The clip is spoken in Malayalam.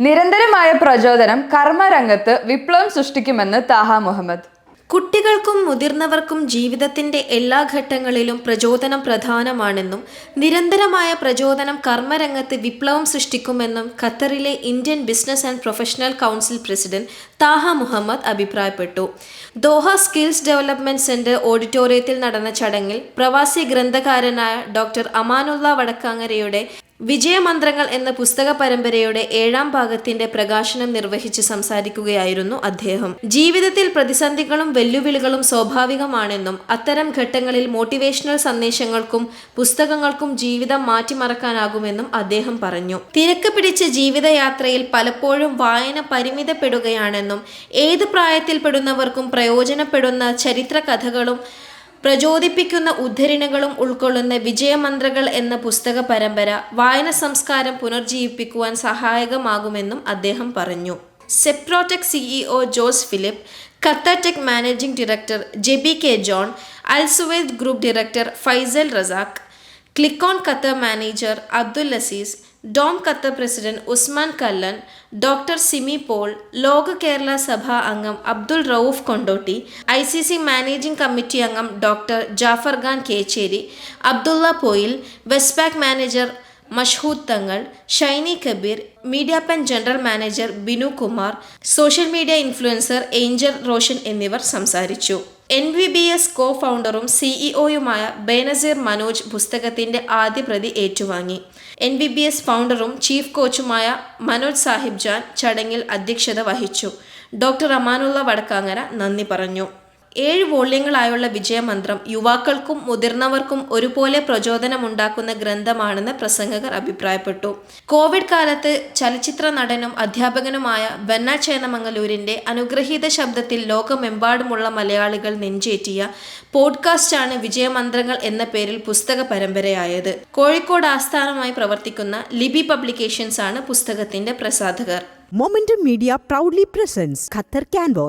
നിരന്തരമായ പ്രചോദനം കർമ്മരംഗത്ത് വിപ്ലവം സൃഷ്ടിക്കുമെന്ന് താഹ മുഹമ്മദ്. കുട്ടികൾക്കും മുതിർന്നവർക്കും ജീവിതത്തിന്റെ എല്ലാ ഘട്ടങ്ങളിലും പ്രചോദനം പ്രധാനമാണെന്നും നിരന്തരമായ പ്രചോദനം കർമ്മരംഗത്ത് വിപ്ലവം സൃഷ്ടിക്കുമെന്നും ഖത്തറിലെ Indian business and professional council president Taha Muhammad അഭിപ്രായപ്പെട്ടു. ദോഹ സ്കിൽസ് ഡെവലപ്മെന്റ് സെന്റർ ഓഡിറ്റോറിയത്തിൽ നടന്ന ചടങ്ങിൽ പ്രവാസി ഗ്രന്ഥകാരനായ ഡോക്ടർ അമാനുള്ള വടക്കാങ്ങരയുടെ വിജയമന്ത്രങ്ങൾ എന്ന പുസ്തക പരമ്പരയുടെ ഏഴാം ഭാഗത്തിന്റെ പ്രകാശനം നിർവഹിച്ച് സംസാരിക്കുകയായിരുന്നു അദ്ദേഹം. ജീവിതത്തിൽ പ്രതിസന്ധികളും വെല്ലുവിളികളും സ്വാഭാവികമാണെന്നും അത്തരം ഘട്ടങ്ങളിൽ മോട്ടിവേഷണൽ സന്ദേശങ്ങൾക്കും പുസ്തകങ്ങൾക്കും ജീവിതം മാറ്റിമറക്കാനാകുമെന്നും അദ്ദേഹം പറഞ്ഞു. തിരക്ക് പിടിച്ച ജീവിതയാത്രയിൽ പലപ്പോഴും വായന പരിമിതപ്പെടുകയാണെന്നും ഏത് പ്രായത്തിൽപ്പെടുന്നവർക്കും പ്രയോജനപ്പെടുന്ന ചരിത്ര കഥകളും പ്രചോദിപ്പിക്കുന്ന ഉദ്ധരണികളും ഉൾക്കൊള്ളുന്ന വിജയമന്ത്രകൾ എന്ന പുസ്തക പരമ്പര വായന സംസ്കാരം പുനർജീവിപ്പിക്കുവാൻ സഹായകമാകുമെന്നും അദ്ദേഹം പറഞ്ഞു. സെപ്രോടെക് C E O Jose Philip ഖത്തടെക് managing director Jebi K John അൽസുവേദ് group director Faisal Razak ക്ലിക്കോൺ Qatar manager Abdul Aziz dome Qatar president Usman Kallan doctor Simi Paul Loka Kerala Sabha അംഗം Abdul Rauf Kondotty I C C managing committee അംഗം doctor Jafar Khan Kecheri Abdulla Poyil west manager Mashhood Thangal Shiny Kabeer media pen general manager Binu Kumar social media influencer angel Roshan എന്നിവർ സംസാരിച്ചു. N V B S co ഫൗണ്ടറും സിഇഒയുമായ ബേനസീർ മനോജ് പുസ്തകത്തിന്റെ ആദ്യ പ്രതി ഏറ്റുവാങ്ങി എൻ വി ബി എസ് ഫൗണ്ടറും ചീഫ് കോച്ചുമായ മനോജ് സാഹിബ് ജാൻ ചടങ്ങിൽ അധ്യക്ഷത വഹിച്ചു. ഡോക്ടർ അമാനുള്ള വടക്കാങ്ങര നന്ദി പറഞ്ഞു. ഏഴ് വോള്യങ്ങളായുള്ള വിജയമന്ത്രം യുവാക്കൾക്കും മുതിർന്നവർക്കും ഒരുപോലെ പ്രചോദനമുണ്ടാക്കുന്ന ഗ്രന്ഥമാണെന്ന് പ്രസംഗകർ അഭിപ്രായപ്പെട്ടു. കോവിഡ് കാലത്ത് ചലച്ചിത്ര നടനും അധ്യാപകനുമായ ബന്ന ചേന്നമംഗലൂരിന്റെ അനുഗ്രഹീത ശബ്ദത്തിൽ ലോകമെമ്പാടുമുള്ള മലയാളികൾ നെഞ്ചേറ്റിയ പോഡ്കാസ്റ്റാണ് വിജയമന്ത്രങ്ങൾ എന്ന പേരിൽ പുസ്തക പരമ്പരയായത്. കോഴിക്കോട് ആസ്ഥാനമായി പ്രവർത്തിക്കുന്ന ലിബി പബ്ലിക്കേഷൻസ് ആണ് പുസ്തകത്തിന്റെ പ്രസാധകർ. Media proudly Qatar Canvas,